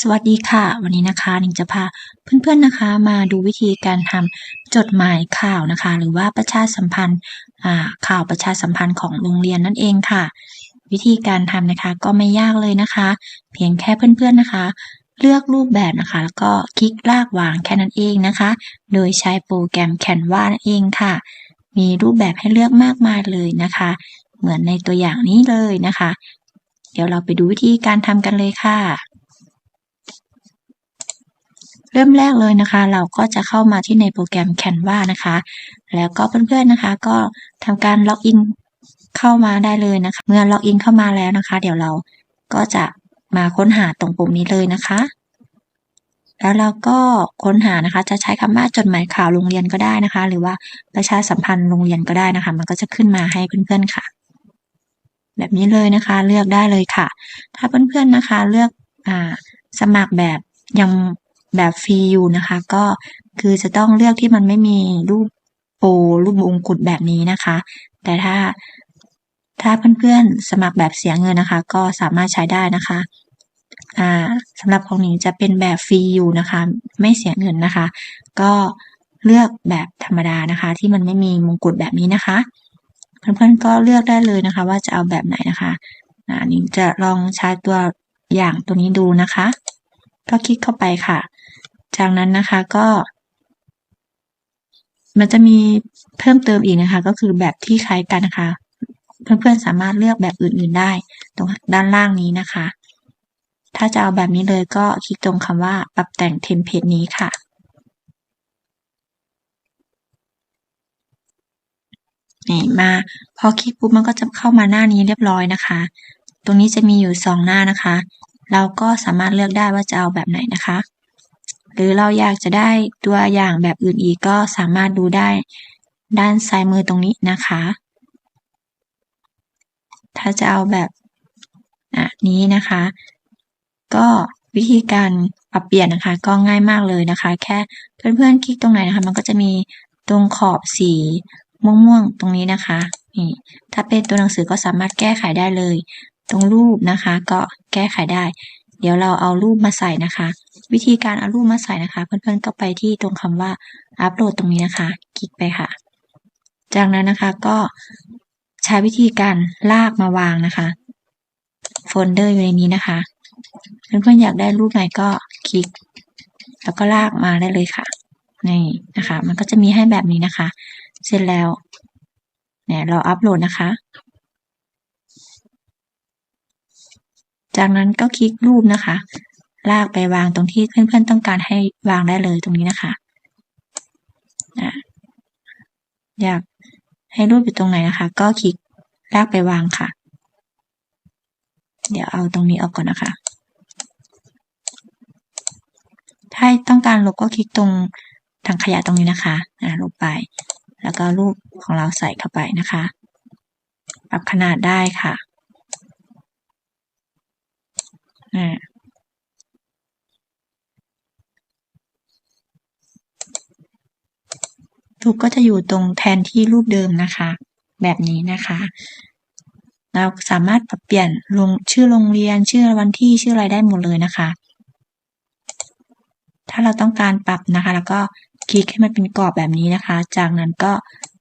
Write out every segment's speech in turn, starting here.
สวัสดีค่ะ วันนี้นะคะนิงจะพาเพื่อนๆนะคะ มาดูวิธีการทำจดหมายข่าวนะคะ หรือว่าประชาสัมพันธ์ข่าวประชาสัมพันธ์ของโรงเรียนนั่นเองค่ะ วิธีการทำนะคะก็ไม่ยากเลยนะคะ เพียงแค่เพื่อนๆนะคะ เลือกรูปแบบนะคะ แล้วก็คลิกลากวางแค่นั้นเองนะคะ โดยใช้โปรแกรม Canva นั่นเองค่ะ มีรูปแบบให้เลือกมากมายเลยนะคะ เหมือนในตัวอย่างนี้เลยนะคะ เดี๋ยวเราไปดูวิธีการทำกันเลยค่ะ เริ่มแรกเลยนะคะ เราก็จะเข้ามาที่ในโปรแกรม Canva นะคะ แล้วก็เพื่อนๆนะคะ ก็ทำการล็อกอินเข้ามาได้เลยนะคะ เมื่อล็อกอินเข้ามาแล้วนะคะ เดี๋ยวเราก็จะมาค้นหาตรงปุ่มนี้เลยนะคะ แล้วเราก็ค้นหานะคะ จะใช้คำว่าจดหมายข่าวโรงเรียนก็ได้นะคะ หรือว่าประชาสัมพันธ์โรงเรียนก็ได้นะคะ มันก็จะขึ้นมาให้เพื่อนๆค่ะ แบบนี้เลยนะคะ เลือกได้เลยค่ะ ถ้าเพื่อนๆนะคะ เลือกอ่าสมัครแบบยัง แบบฟรีอยู่นะคะ ก็คือจะต้องเลือกที่มันไม่มีรูปโปรูปวงกุฎแบบนี้นะคะ แต่ถ้าถ้าเพื่อนๆสมัครแบบเสียเงินนะคะ ก็สามารถใช้ได้นะคะอ่าสำหรับของนิงจะเป็นแบบฟรีอยู่นะคะ ไม่เสียเงินนะคะ ก็เลือกแบบธรรมดานะคะ ที่มันไม่มีมงกุฎแบบนี้นะคะ เพื่อนๆก็เลือกได้เลยนะคะ ว่าจะเอาแบบไหนนะคะอ่านิงจะลองใช้ตัวอย่างตัวนี้ดูนะคะ ก็คลิกเข้าไปค่ะ จากนั้นนะคะก็ มันจะมีเพิ่มเติมอีกนะคะ ก็คือแบบที่คล้ายกันนะคะ เพื่อนๆสามารถเลือกแบบอื่นๆได้ ตรงด้านล่างนี้นะคะ ถ้าจะเอาแบบนี้เลยก็คลิกตรงคำว่าปรับแต่งเทมเพลตนี้ค่ะนี่มาพอคลิกปุ๊บมันก็จะเข้ามาหน้านี้เรียบร้อยนะคะ ตรงนี้จะมีอยู่สองหน้านะคะ เราก็สามารถเลือกได้ว่าจะเอาแบบไหนนะคะ หรือเราอยากจะได้ตัวอย่างแบบอื่นอีกก็สามารถดูได้ด้านซ้ายมือตรงนี้นะคะ ถ้าจะเอาแบบนี้นะคะ ก็วิธีการปรับเปลี่ยนนะคะ ก็ง่ายมากเลยนะคะ แค่เพื่อนๆคลิกตรงไหนนะคะ มันก็จะมีตรงขอบสีม่วงๆตรงนี้นะคะนี่ถ้าเป็นตัวหนังสือก็สามารถแก้ไขได้เลย ตรงรูปนะคะ ก็แก้ไขได้ เดี๋ยวเราเอารูปมาใส่นะคะ วิธีการเอารูปมาใส่นะคะ เพื่อนๆก็ไปที่ตรงคำว่าอัปโหลดตรงนี้นะคะ คลิกไปค่ะ จากนั้นนะคะก็ใช้วิธีการลากมาวางนะคะ โฟลเดอร์อยู่ในนี้นะคะ เพื่อนๆอยากได้รูปไหนก็คลิก แล้วก็ลากมาได้เลยค่ะนี่นะคะ มันก็จะมีให้แบบนี้นะคะ เสร็จแล้วเนี่ยเราอัปโหลดนะคะ จากนั้นก็คลิกรูปนะคะ ลากไปวางตรงที่เพื่อนๆต้องการให้วางได้เลยตรงนี้นะคะอยากให้รูปอยู่ตรงไหนนะคะ ก็คลิกลากไปวางค่ะ เดี๋ยวเอาตรงนี้ออกก่อนนะคะ ถ้าต้องการลบก็คลิกตรงถังขยะตรงนี้นะคะอ่าลบไป แล้วก็รูปของเราใส่เข้าไปนะคะ ปรับขนาดได้ค่ะ อ่ารูปก็จะอยู่ตรงแทนที่รูปเดิมนะคะ แบบนี้นะคะ เราสามารถปรับเปลี่ยนลงชื่อโรงเรียนชื่อวันที่ชื่ออะไรได้หมดเลยนะคะ ถ้าเราต้องการปรับนะคะ แล้วก็คลิกให้มันเป็นกรอบแบบนี้นะคะ จากนั้นก็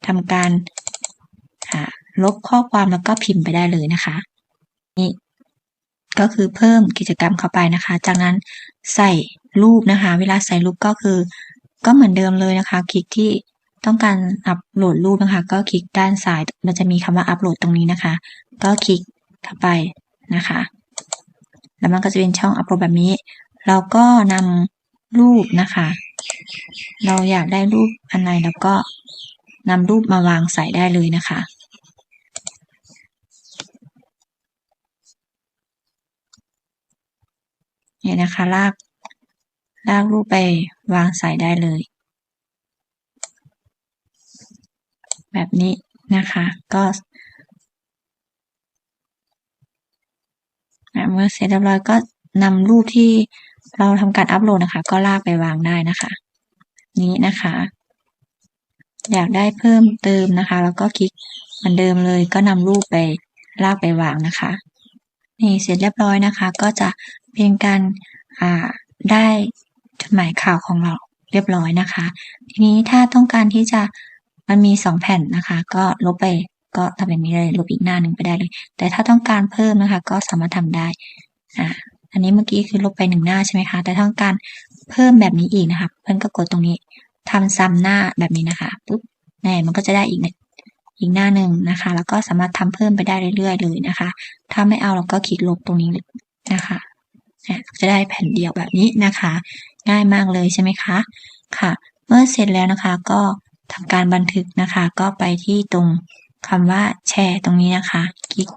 ทำการลบข้อความแล้วก็พิมพ์ไปได้เลยนะคะ ก็คือเพิ่มกิจกรรมเข้าไปนะคะ จากนั้นใส่รูปนะคะ เวลาใส่รูปก็คือ ก็เหมือนเดิมเลยนะคะ คลิกที่ต้องการอัปโหลดรูปนะคะ ก็คลิกด้านซ้าย มันจะมีคำว่าอัปโหลดตรงนี้นะคะ ก็คลิกเข้าไปนะคะ แล้วมันก็จะเป็นช่องอัปโหลดแบบนี้ เราก็นำรูปนะคะ เราอยากได้รูปอันไหนแล้วก็นำรูปมาวางใส่ได้เลยนะคะ เนี่ยนะคะ ลาก ลากรูปไปวางใส่ได้เลย แบบนี้นะคะ ก็เมื่อเสร็จเรียบร้อยก็นำรูปที่เราทำการอัปโหลดนะคะ ก็ลากไปวางได้นะคะ นี้นะคะ อยากได้เพิ่มเติมนะคะ แล้วก็คลิกเหมือนเดิมเลยก็นำรูปไปลากไปวางนะคะ นี่เสร็จเรียบร้อยนะคะ ก็จะ เป็นการได้จดหมายข่าวของเราเรียบร้อยนะคะ ทีนี้ถ้าต้องการที่จะมันมีสองแผ่นนะคะ ก็ลบไปก็ทำแบบนี้เลยลบอีกหน้าหนึ่งไปได้เลย แต่ถ้าต้องการเพิ่มนะคะ ก็สามารถทำได้อ่าอันนี้เมื่อกี้คือลบไปหนึ่งหน้าใช่ไหมคะ แต่ถ้าต้องการเพิ่มแบบนี้อีกนะคะ เพื่อนก็กดตรงนี้ทำซ้ำหน้าแบบนี้นะคะปุ๊บแน่มันก็จะได้อีกอีกหน้าหนึ่งนะคะ แล้วก็สามารถทำเพิ่มไปได้เรื่อยๆเลยนะคะ ถ้าไม่เอาเราก็คลิกลบตรงนี้นะคะ จะได้แผ่นเดียวแบบนี้นะคะ ง่ายมากเลยใช่ไหมคะค่ะ เมื่อเสร็จแล้วนะคะก็ทำการบันทึกนะคะ ก็ไปที่ตรงคำว่าแชร์ตรงนี้นะคะ คลิก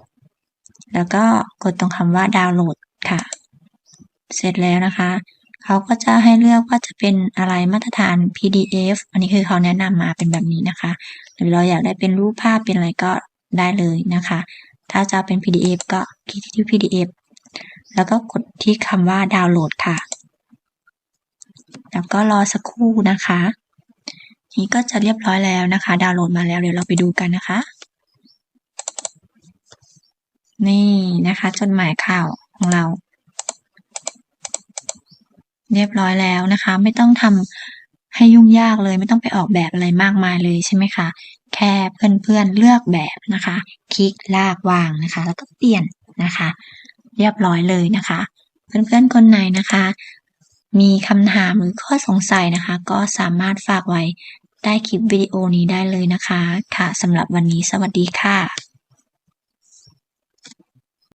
แล้วก็กดตรงคำว่าดาวน์โหลดค่ะ เสร็จแล้วนะคะเขาก็จะให้เลือกว่าจะเป็นอะไรมาตรฐาน PDF อันนี้คือเขาแนะนำมาเป็นแบบนี้นะคะ หรือเราอยากได้เป็นรูปภาพเป็นอะไรก็ได้เลยนะคะ ถ้าจะเป็น PDF ก็คลิกที่ PDF แล้วก็กดที่คำว่าดาวน์โหลดค่ะ แล้วก็รอสักครู่นะคะ นี้ก็จะเรียบร้อยแล้วนะคะ ดาวน์โหลดมาแล้วเดี๋ยวเราไปดูกันนะคะ นี่นะคะ จดหมายข่าวของเรา เรียบร้อยแล้วนะคะ ไม่ต้องทำให้ยุ่งยากเลย ไม่ต้องไปออกแบบอะไรมากมายเลยใช่ไหมคะแค่เพื่อนๆเลือกแบบนะคะ คลิกลากวางนะคะ แล้วก็เปลี่ยนนะคะ เรียบร้อยเลยนะคะ เพื่อนๆคนไหนนะคะ มีคำถามหรือข้อสงสัยนะคะ ก็สามารถฝากไว้ใต้คลิปวิดีโอนี้ได้เลยนะคะ ค่ะสำหรับวันนี้สวัสดีค่ะ